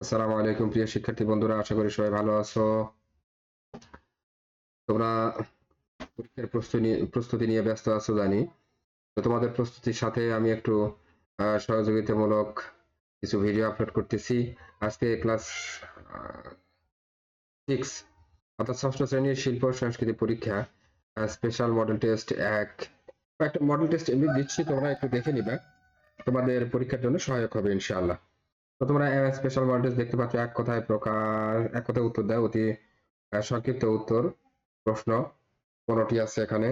আসসালামু আলাইকুম প্রিয় শিক্ষার্থী বন্ধুরা, আশা করি সবাই ভালো আছো। তোমরা পরীক্ষার প্রস্তুতি প্রস্তুতি নিয়ে ব্যস্ত আছো, জানি। তো তোমাদের প্রস্তুতির সাথে আমি একটু সহযোগিতামূলক কিছু ভিডিও আপলোড করতেছি। আজকে ক্লাস সিক্স অর্থাৎ ষষ্ঠ শ্রেণির শিল্প সংস্কৃতি পরীক্ষা স্পেশাল মডেল টেস্ট এক। একটা মডেল টেস্ট এমনি দিচ্ছি, তোমরা একটু দেখে নিবে। তোমাদের পরীক্ষার জন্য সহায়ক হবে, ইনশাআল্লাহ। তো তোমরা স্পেশাল দেখতে পাচ্ছ। এক কথায় এক কথায় উত্তর দেয়। অতি সংক্ষিপ্ত উত্তর, প্রশ্ন আছে এখানে।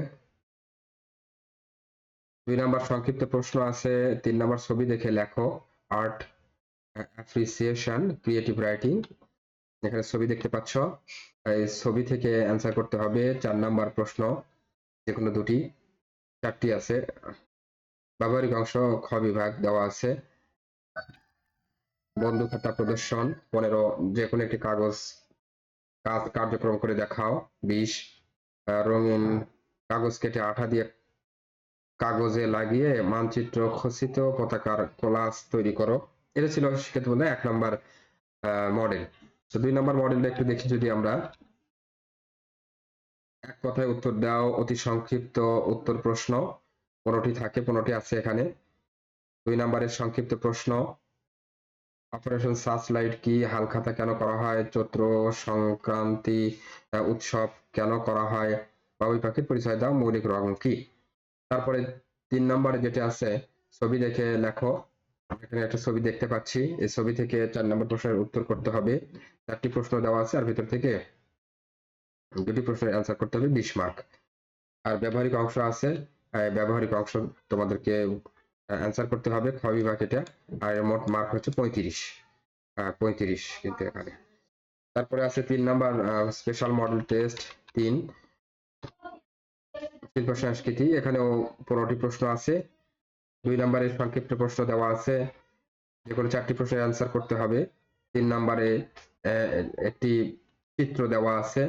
দুই নাম্বার সংক্ষিপ্ত প্রশ্ন আছে। তিন নাম্বার ছবি দেখে লেখো। আর্ট অ্যাপ্রিসিয়েশন ক্রিয়েটিভ রাইটিং এখানে ছবি দেখতে পাচ্ছ। এই ছবি থেকে অ্যান্সার করতে হবে। চার নাম্বার প্রশ্ন যে কোনো দুটি। চারটি আছে। ব্যবহারিক অংশ, খ বিভাগ দেওয়া আছে। বন্ধু খাতা প্রদর্শন, পনেরো যে কোনো একটি কাগজ, কাজ কার্যক্রম করে দেখাও, বিশ রঙিন কাগজ কেটে আঠা দিয়ে কাগজে লাগিয়ে মানচিত্র খচিত পতাকার কোলাস তৈরি করো। এটা ছিল শিক্ষার্থী বলতে এক নম্বর মডেল তো দুই নম্বর মডেলটা একটু দেখি যদি আমরা। এক কথায় উত্তর দাও, অতি সংক্ষিপ্ত উত্তর প্রশ্ন। পনেরোটি থাকে, পনেরোটি আছে এখানে। দুই নম্বরের সংক্ষিপ্ত প্রশ্ন অপারেশন সার্চলাইট কি হালখাতা কেন করা হয়? চৈত্র সংক্রান্তি উৎসব কেন করা হয়? বাবুই পাখির পরিচয় দাও, মৌলিক রং কি? তারপরে তিন নম্বরে যেটা আছে, ছবি দেখে লেখো। এখানে একটা ছবি দেখতে পাচ্ছি। এই ছবি থেকে চার নম্বর প্রশ্নের উত্তর করতে হবে। চারটি প্রশ্ন দেওয়া আছে, আর ভিতর থেকে দুটি প্রশ্নের অ্যান্সার করতে হবে বিশ মার্ক আর ব্যবহারিক অংশ আছে। ব্যবহারিক অংশ তোমাদেরকে অ্যান্সার করতে হবে খ বিভাগ এটা। আর মোট মার্ক হচ্ছে পঁয়ত্রিশ। পঁয়ত্রিশ কিন্তু এখানে। তারপরে আছে তিন নাম্বার স্পেশাল মডেল টেস্ট তিন। শিল্প সংস্কৃতি, এখানেও পনেরোটি প্রশ্ন আছে। দুই নম্বরে সংক্ষিপ্ত প্রশ্ন দেওয়া আছে। যে কোনো চারটি প্রশ্নের অ্যান্সার করতে হবে। তিন নম্বরে একটি চিত্র দেওয়া আছে।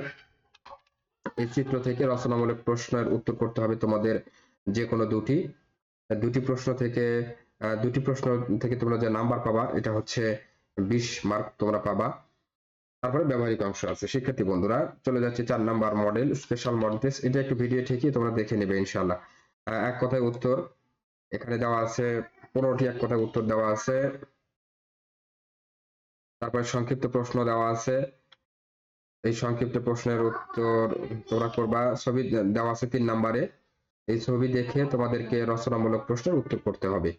এই চিত্র থেকে রচনামূলক প্রশ্নের উত্তর করতে হবে তোমাদের যে কোনো দুটি। দুটি প্রশ্ন থেকে দুটি প্রশ্ন থেকে তোমরা যে নাম্বার পাবা, এটা হচ্ছে বিশ মার্ক তোমরা পাবা। তারপরে ব্যবহারিক অংশ আছে। শিক্ষার্থী বন্ধুরা, চলে যাচ্ছে চার number model special model test এটা একটু ভিডিও ঠিকই তোমরা দেখে নেবে ইনশাল্লাহ এক কথায় উত্তর, এখানে দেওয়া আছে, পনেরোটি এক কথায় উত্তর দেওয়া আছে। তারপরে সংক্ষিপ্ত প্রশ্ন দেওয়া আছে। এই সংক্ষিপ্ত প্রশ্নের উত্তর তোমরা করবা। ছবি দেওয়া আছে তিন নাম্বারে এই ছবি দেখে তোমাদেরকে রচনামূলক প্রশ্নের উত্তর করতে হবে।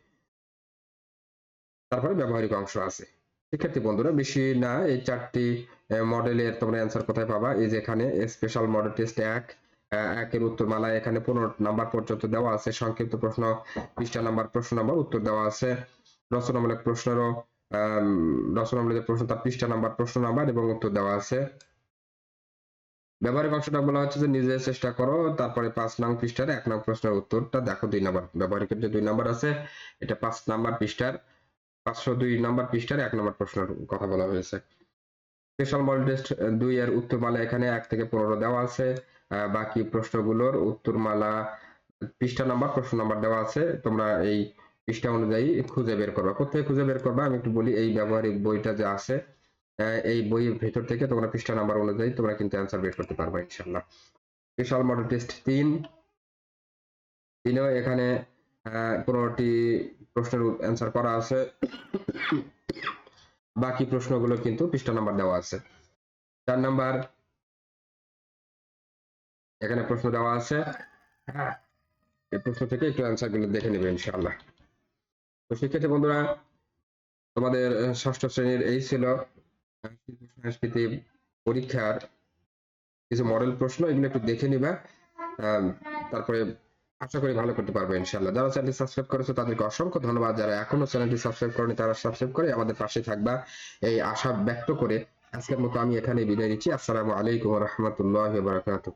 তারপরে ব্যবহারিক অংশ আছে। শিক্ষার্থী বন্ধুরা, বেশি না, এই চারটি মডেলের তোমরা অ্যান্সার কোথায় পাবা? এই যে এখানে স্পেশাল মডেল টেস্ট এক একের উত্তরমালা এখানে পনেরো নাম্বার পর্যন্ত দেওয়া আছে। সংক্ষিপ্ত প্রশ্ন, পৃষ্ঠা নাম্বার, প্রশ্ন নাম্বার, উত্তর দেওয়া আছে। রচনামূলক প্রশ্নেরও রচনামূলক প্রশ্ন, তার পৃষ্ঠা নাম্বার, প্রশ্ন নাম্বার এবং উত্তর দেওয়া আছে। ব্যবহারিক অংশটা বলা হচ্ছে যে নিজে চেষ্টা করো, তারপরে পাঁচ নং পৃষ্ঠার এক নং প্রশ্নের উত্তরটা দেখো দুই নাম্বার। ব্যবহারিকের যে দুই নাম্বার আছে, এটা পাঁচ নাম্বার পৃষ্ঠার, পাঁচশো দুই নাম্বার পৃষ্ঠার এক নাম্বার প্রশ্নের কথা বলা হয়েছে। স্পেশাল মডেল টেস্ট দুই এর উত্তরমালা এখানে এক থেকে পনেরো দেওয়া আছে। বাকি প্রশ্নগুলোর উত্তরমালা পৃষ্ঠা নাম্বার, প্রশ্ন নাম্বার দেওয়া আছে। তোমরা এই পৃষ্ঠা অনুযায়ী খুঁজে বের করবা। কোথায় খুঁজে বের করবা? আমি একটু বলি, এই ব্যবহারিক বইটা যে আছে এই বইয়ের ভেতর থেকে তোমরা পৃষ্ঠা নাম্বার অনুযায়ী তোমরা কিন্তু অ্যান্সার বের করতে পারবে ইনশাল্লাহ স্পেশাল মডেল টেস্ট তিন। তিনেও এখানে পনেরোটি প্রশ্নের অ্যান্সার করা আছে। বাকি প্রশ্নগুলো কিন্তু পৃষ্ঠা নাম্বার দেওয়া আছে। চার নাম্বার। এখানে প্রশ্ন দেওয়া আছে। হ্যাঁ এই প্রশ্ন থেকে একটু অ্যান্সারগুলো দেখে নেবে, ইনশাআল্লাহ। তো শিক্ষার্থী বন্ধুরা, তোমাদের ষষ্ঠ শ্রেণির এই ছিল। সংস্কৃতি পরীক্ষার কিছু মডেল প্রশ্ন, এগুলো একটু দেখে নিবা। তারপরে আশা করি ভালো করতে পারবে ইনশাল্লাহ যারা চ্যানেলটি সাবস্ক্রাইব করেছ, তাদেরকে অসংখ্য ধন্যবাদ। যারা এখনও চ্যানেলটি সাবস্ক্রাইব করেনি, তারা সাবস্ক্রাইব করে আমাদের পাশে থাকবা। এই আশা ব্যক্ত করে আজকের মতো আমি এখানে বিদায় নিচ্ছি। আসসালামু আলাইকুম রহমতুল্লাহ বারাকাতুহ।